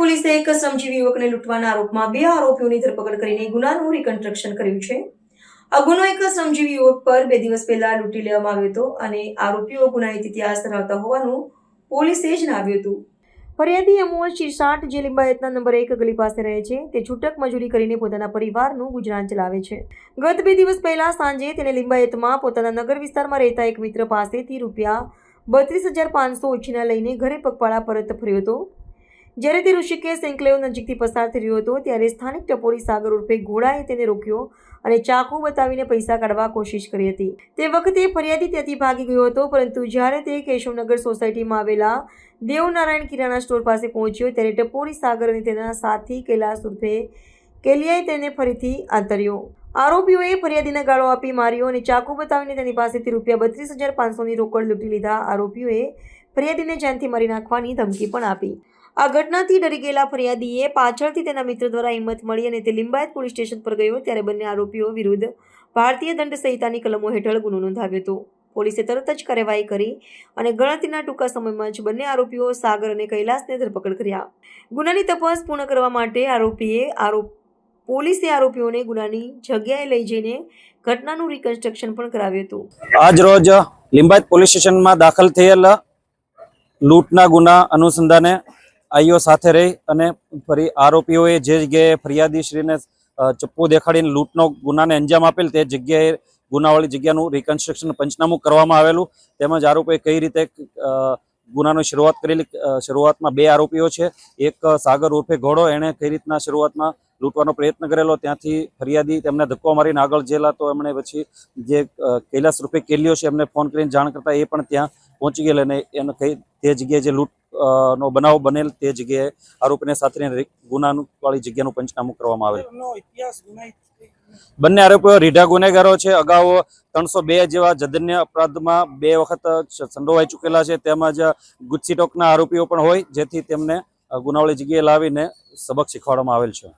પોલીસે એક સમજીવી યુવકને લૂંટવાના આરોપમાં બે આરોપીઓની ધરપકડ કરીને ગુનાનું રિકન્સ્ટ્રક્શન કર્યું છે. આ એક સમજીવી યુવક પર બે દિવસ પહેલા લૂંટી લેવામાં આવ્યો હતો અને આરોપીઓ ગુનાહિત ઇતિહાસ ધરાવતા હોવાનું પોલીસે જણાવ્યું હતું. ફરિયાદી અમોલ શિરસાટ, જે લિંબાયતના નંબર એક ગલી પાસે રહે છે, તે છૂટક મજૂરી કરીને પોતાના પરિવારનું ગુજરાન ચલાવે છે. ગત બે દિવસ પહેલા સાંજે તેને લિંબાયતમાં પોતાના નગર વિસ્તારમાં રહેતા એક મિત્ર પાસેથી રૂપિયા બત્રીસ હજાર પાંચસો ઓછીના લઈને ઘરે પગપાળા પરત ફર્યો હતો. જ્યારે તે ઋષિકેશ એન્કલેવ નજીકથી પસાર થઈ રહ્યો હતો, ત્યારે સ્થાનિક ટપોરી સાગર ઉર્ફે ઘોડાએ તેને રોક્યો અને ચાકુ બતાવીને પૈસા કાઢવા કોશિશ કરી હતી. તે વખતે ફરિયાદી ત્યાંથી ભાગી ગયો હતો, પરંતુ જ્યારે તે કેશવનગર સોસાયટીમાં આવેલા દેવનારાયણ કિરાણા સ્ટોર પાસે પહોંચ્યો, ત્યારે ટપોરી સાગર અને તેના સાથી કૈલાસ ઉર્ફે કેલિયાએ તેને ફરીથી આંતર્યો. આરોપીઓએ ફરિયાદીને ગાળો આપી માર્યો અને ચાકુ બતાવીને તેની પાસેથી રૂપિયા બત્રીસ હજાર પાંચસોની રોકડ લૂંટી લીધા. આરોપીઓએ ફરિયાદીને જાનથી મારી નાખવાની ધમકી પણ આપી. આ ઘટનાથી ડરી ગયેલા ફરિયાદીએ પાછળથી તેના મિત્ર દ્વારા હિંમત મળી અને તે લિંબાયત પોલીસ સ્ટેશન પર ગયો ત્યારે બંને આરોપીઓ વિરુદ્ધ ભારતીય દંડ સંહિતાની કલમો હેઠળ ગુનો નોંધાવ્યો હતો. પોલીસે તરત જ કાર્યવાહી કરી અને ગણતરીના ટૂંકા સમયમાં જ બંને આરોપીઓ સાગર અને કૈલાસને ધરપકડ કર્યા. ગુનાની તપાસ પૂર્ણ કરવા માટે આરોપીએ આરોપ, પોલીસે આરોપીઓને ગુનાની જગ્યાએ લઈ જઈને ઘટનાનું રિકન્સ્ટ્રક્શન પણ કરાવ્યું હતું. આજ રોજ લિંબાયત પોલીસ સ્ટેશનમાં દાખલ થયેલ લૂંટના ગુના અનુસંધાને આઈઓ સાથે રહી અને ફરી આરોપીઓએ જે જગ્યાએ ફરિયાદીશ્રીને ચપ્પુ દેખાડીને લૂંટનો ગુનાને અંજામ આપેલ તે જગ્યાએ ગુનાવાળી જગ્યાનું રિકન્સ્ટ્રક્શન પંચનામું કરવામાં આવેલું. તેમજ આરોપીએ કઈ રીતે ગુનાની શરૂઆત કરેલી શરૂઆતમાં બે આરોપીઓ છે. એક સાગર ઉર્ફે ઘોડો, એણે કઈ રીતના શરૂઆતમાં લૂંટવાનો પ્રયત્ન કરેલો, ત્યાંથી ફરિયાદી તેમને ધક્કો મારીને આગળ જેલા, તો એમણે પછી જે કૈલાસ રૂપે કેલ્યો છે એમને ફોન કરીને જાણ કરતા એ પણ ત્યાં પહોંચી ગયેલા અને એને કઈ, તે જગ્યાએ જે લૂંટ નો બનાવ બનેલ તે જગ્યાએ આરોપીને સાથે ગુનાનું વાળી જગ્યાનું પંચનામું કરવામાં ગુનાહિત બંને આરોપીઓ રીઢા ગુનેગારો છે. અગાઉ ત્રણસો બે જેવા જધન્ય અપરાધમાં બે વખત સંડોવાઈ ચૂકેલા છે. તેમજ ગુસ્સી ટોકના આરોપીઓ પણ હોય જેથી તેમને ગુનાવાળી જગ્યાએ લાવીને સબક શીખવાડવામાં આવેલ છે.